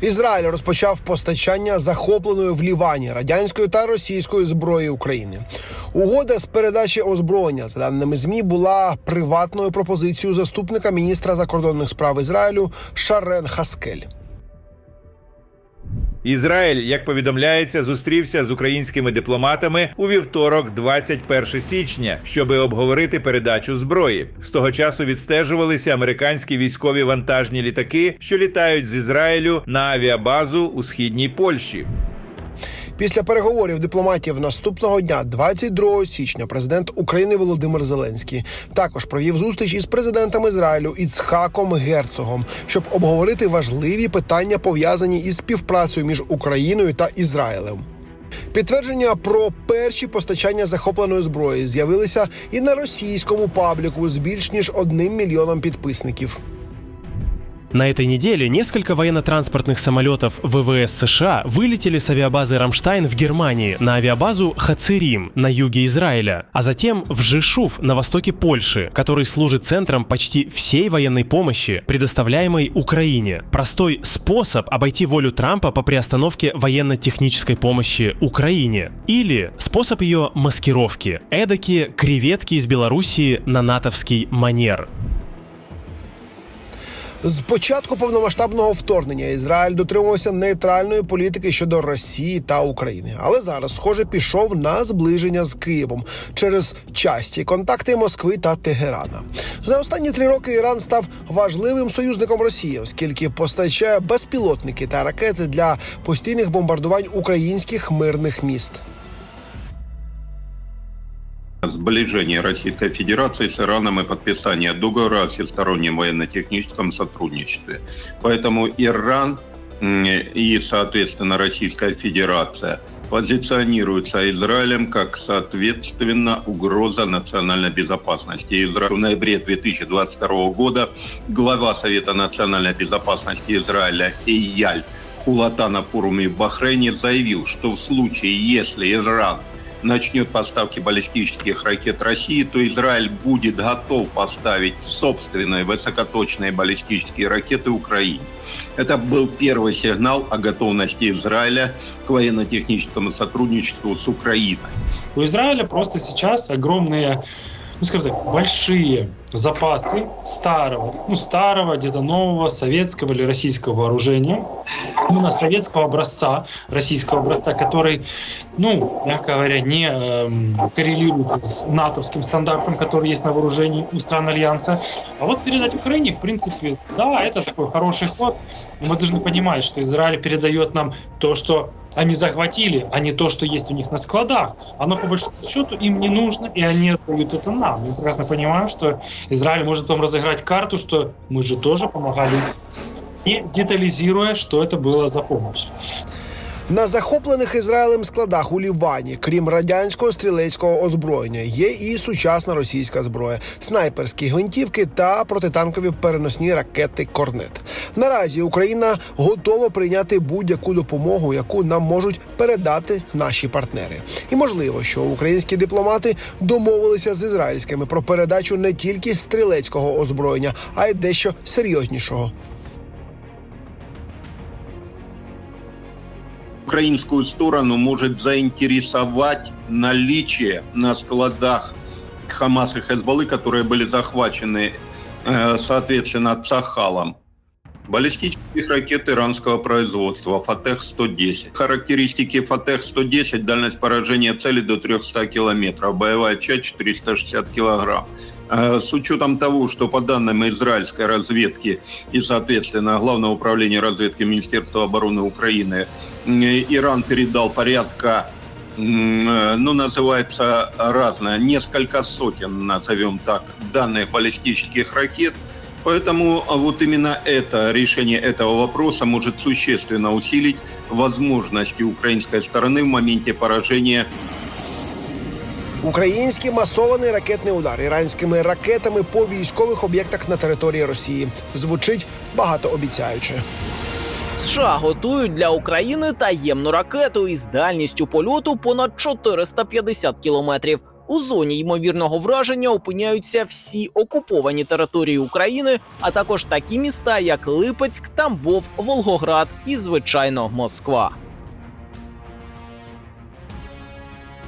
Ізраїль розпочав постачання захопленої в Лівані радянської та російської зброї України. Угода з передачі озброєння, за даними змі, була приватною пропозицією заступника міністра закордонних справ Ізраїлю Шарен Хаскель. Ізраїль, як повідомляється, зустрівся з українськими дипломатами у вівторок, 21 січня, щоби обговорити передачу зброї. З того часу відстежувалися американські військові вантажні літаки, що літають з Ізраїлю на авіабазу у східній Польщі. Після переговорів дипломатів наступного дня, 22 січня, президент України Володимир Зеленський також провів зустріч із президентом Ізраїлю Іцхаком Герцогом, щоб обговорити важливі питання пов'язані із співпрацею між Україною та Ізраїлем. Підтвердження про перші постачання захопленої зброї з'явилися і на російському пабліку з більш ніж одним мільйоном підписників. На этой неделе несколько военно-транспортных самолетов ВВС США вылетели с авиабазы «Рамштайн» в Германии на авиабазу «Хацерим» на юге Израиля, а затем в Жишув на востоке Польши, который служит центром почти всей военной помощи, предоставляемой Украине. Простой способ обойти волю Трампа по приостановке военно-технической помощи Украине. Или способ ее маскировки. Эдакие креветки из Белоруссии на натовский манер. З початку повномасштабного вторгнення Ізраїль дотримувався нейтральної політики щодо Росії та України, але зараз, схоже, пішов на зближення з Києвом через часті контакти Москви та Тегерана. За останні три роки Іран став важливим союзником Росії, оскільки постачає безпілотники та ракети для постійних бомбардувань українських мирних міст. Сближение Российской Федерации с Ираном и подписание договора о всестороннем военно-техническом сотрудничестве. Поэтому Иран и, соответственно, Российская Федерация позиционируются Израилем как, соответственно, угроза национальной безопасности. Израиль в ноябре 2022 года глава Совета национальной безопасности Израиля Эйяль Хулата на форуме в Бахрейне заявил, что в случае, если Иран начнет поставки баллистических ракет России, то Израиль будет готов поставить собственные высокоточные баллистические ракеты Украине. Это был первый сигнал о готовности Израиля к военно-техническому сотрудничеству с Украиной. У Израиля просто сейчас огромные, ну скажем так, большие запасы старого, ну старого, где-то нового советского или российского вооружения, именно советского образца, российского образца, который, ну, мягко говоря, не эм, коррелирует с натовским стандартом, который есть на вооружении у стран Альянса. А вот передать Украине, в принципе, да, это такой хороший ход. Но мы должны понимать, что Израиль передает нам то, что они захватили, а не то, что есть у них на складах. Оно, по большому счету, им не нужно, и они отдают это нам. Мы прекрасно понимаем, что Израиль может потом разыграть карту, что мы же тоже помогали, не детализируя, что это было за помощь. На захоплених Ізраїлем складах у Лівані, крім радянського стрілецького озброєння, є і сучасна російська зброя, снайперські гвинтівки та протитанкові переносні ракети Корнет. Наразі Україна готова прийняти будь-яку допомогу, яку нам можуть передати наші партнери. І можливо, що українські дипломати домовилися з ізраїльськими про передачу не тільки стрілецького озброєння, а й дещо серйознішого. Украинскую сторону может заинтересовать наличие на складах Хамас и Хезбаллы, которые были захвачены, э, соответственно, Цахалом, баллистических ракет иранского производства Фатех-110. Характеристики Фатех-110, дальность поражения цели до 300 километров, боевая часть 460 килограмм. Э, С учетом того, что по данным израильской разведки и, соответственно, Главного управления разведки Министерства обороны Украины, э, Иран передал порядка э, ну, называется разное, несколько сотен, назовем так, данных баллистических ракет. Поэтому а, вот именно это решение этого вопроса может существенно усилить возможности украинской стороны в моменте поражения Український масований ракетний удар іранськими ракетами по військових об'єктах на території Росії звучить багатообіцяюче. США готують для України таємну ракету із дальністю польоту понад 450 кілометрів. У зоні ймовірного враження опиняються всі окуповані території України, а також такі міста, як Липецьк, Тамбов, Волгоград і, звичайно, Москва.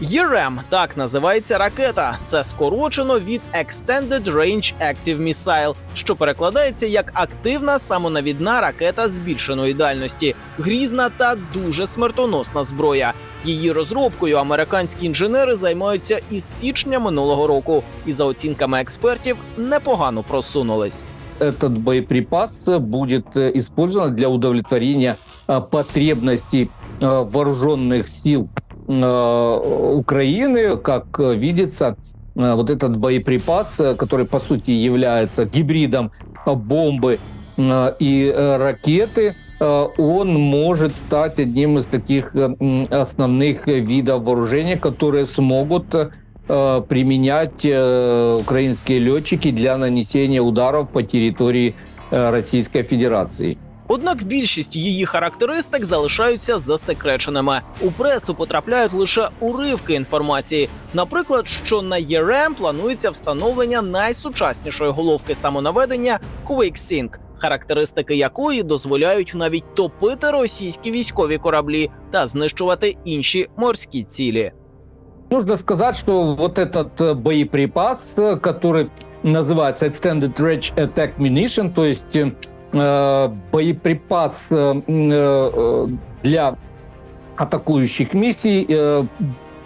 ЄРЕМ – так називається ракета. Це скорочено від Extended Range Active Missile, що перекладається як активна самонавідна ракета збільшеної дальності, грізна та дуже смертоносна зброя. Її розробкою американські інженери займаються із січня минулого року, і за оцінками експертів непогано просунулись. этот боеприпас будет э, использован для удовлетворения э, потребностей э, вооруженных сил э, Украины. Как э, видится, э, вот этот боеприпас, э, который по сути является гибридом э, бомбы э, и э, ракеты, э, он может стать одним из таких э, основных э, видов вооружения, которые смогут э, э, применять э, украинские летчики для нанесения ударов по территории э, Российской Федерации. Однак більшість її характеристик залишаються засекреченими. У пресу потрапляють лише уривки інформації. Наприклад, що на ЄРЕМ планується встановлення найсучаснішої головки самонаведення QuickSync, характеристики якої дозволяють навіть топити російські військові кораблі та знищувати інші морські цілі. Нужно сказать, что вот этот э, боеприпас, э, который называется Extended Range Attack Munition, то есть э, боеприпас э, м, э, для атакующих миссий э,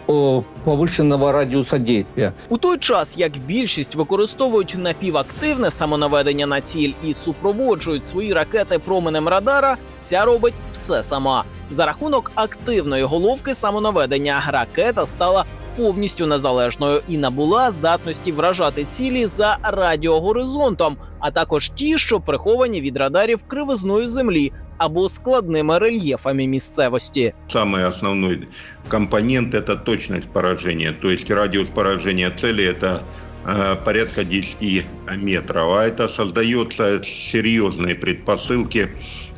э, повышенного радиуса действия. У той час, як більшість використовують напівактивне самонаведення на ціль і супроводжують свої ракети променем радара, ця робить все сама. За рахунок активної головки самонаведення ракета стала повністю незалежною і набула здатності вражати цілі за радіогоризонтом, а також ті, що приховані від радарів кривизною землі або складними рельєфами місцевості. Самый основной компонент – это точность поражения. То есть радиус поражения цели – это э, порядка 10 метров. А это создается серьезные предпосылки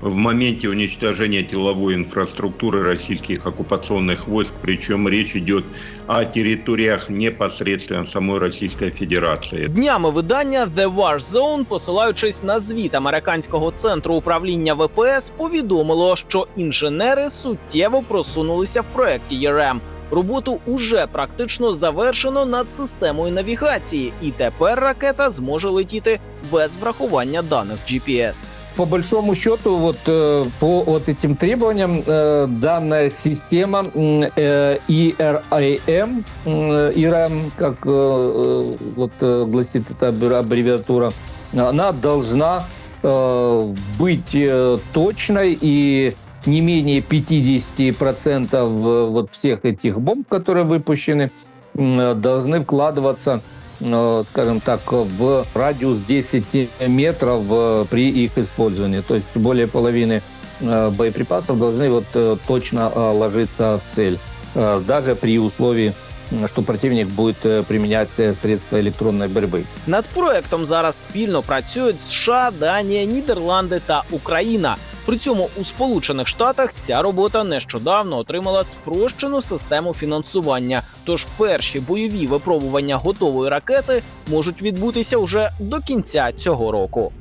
в моменте уничтожения тиловой инфраструктуры российских оккупационных войск. Причем речь идет о территориях непосредственно самой Российской Федерации. Днями видання The War Zone, посилаючись на звіт американського центру управління ВПС, повідомило, що інженери суттєво просунулися в проекті ЄРЕМ. Роботу уже практично завершено над системою навігації, і тепер ракета зможе летіти без врахування даних GPS. По большому счету, вот э, по вот этим требованиям э, данная система м, э, ERIM, м, ERM, как э, э, вот э, гласит эта аббре- аббревиатура, она должна э, быть э, точной и не менее 50% э, вот всех этих бомб, которые выпущены, м, э, должны вкладываться э, скажем так, в радиус 10 метров э, при их использовании. То есть более половины э, боеприпасов должны вот э, точно э, ложиться в цель, э, даже при условии, м, что противник будет э, применять э, средства электронной борьбы. Над проектом зараз спільно працюють США, Данія, Нідерланди та Україна. При цьому у Сполучених Штатах ця робота нещодавно отримала спрощену систему фінансування. Тож перші бойові випробування готової ракети можуть відбутися уже до кінця цього року.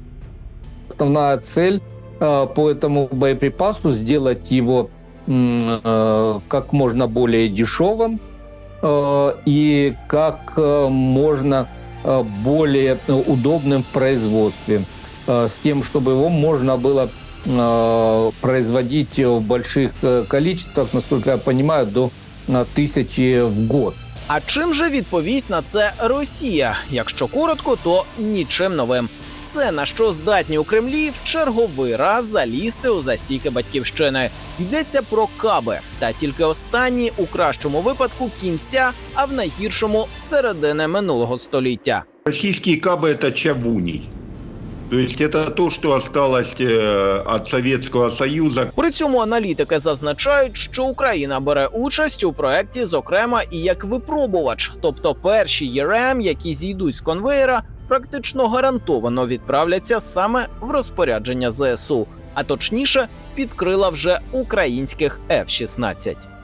Основная цель э, по этому боеприпасу сделать его м, э, как можно более дешевым э, и как э, можно э, более э, удобным в производстве, э, с тем, чтобы его можно было э, производить в больших э, количествах, насколько я понимаю, до э, тысячи в год. А чим же відповість на це Росія? Якщо коротко, то нічим новим. Все, на що здатні у Кремлі, в черговий раз залізти у засіки батьківщини. Йдеться про каби, та тільки останні у кращому випадку кінця, а в найгіршому середини минулого століття. Российские кабы – это чавуний. То есть это то, что осталось э, от Советского Союза. При цьому аналітики зазначають, що Україна бере участь у проекті, зокрема, і як випробувач, тобто перші ЄРМ, які зійдуть з конвеєра, практично гарантовано відправляться саме в розпорядження ЗСУ, а точніше, під крила вже українських F-16.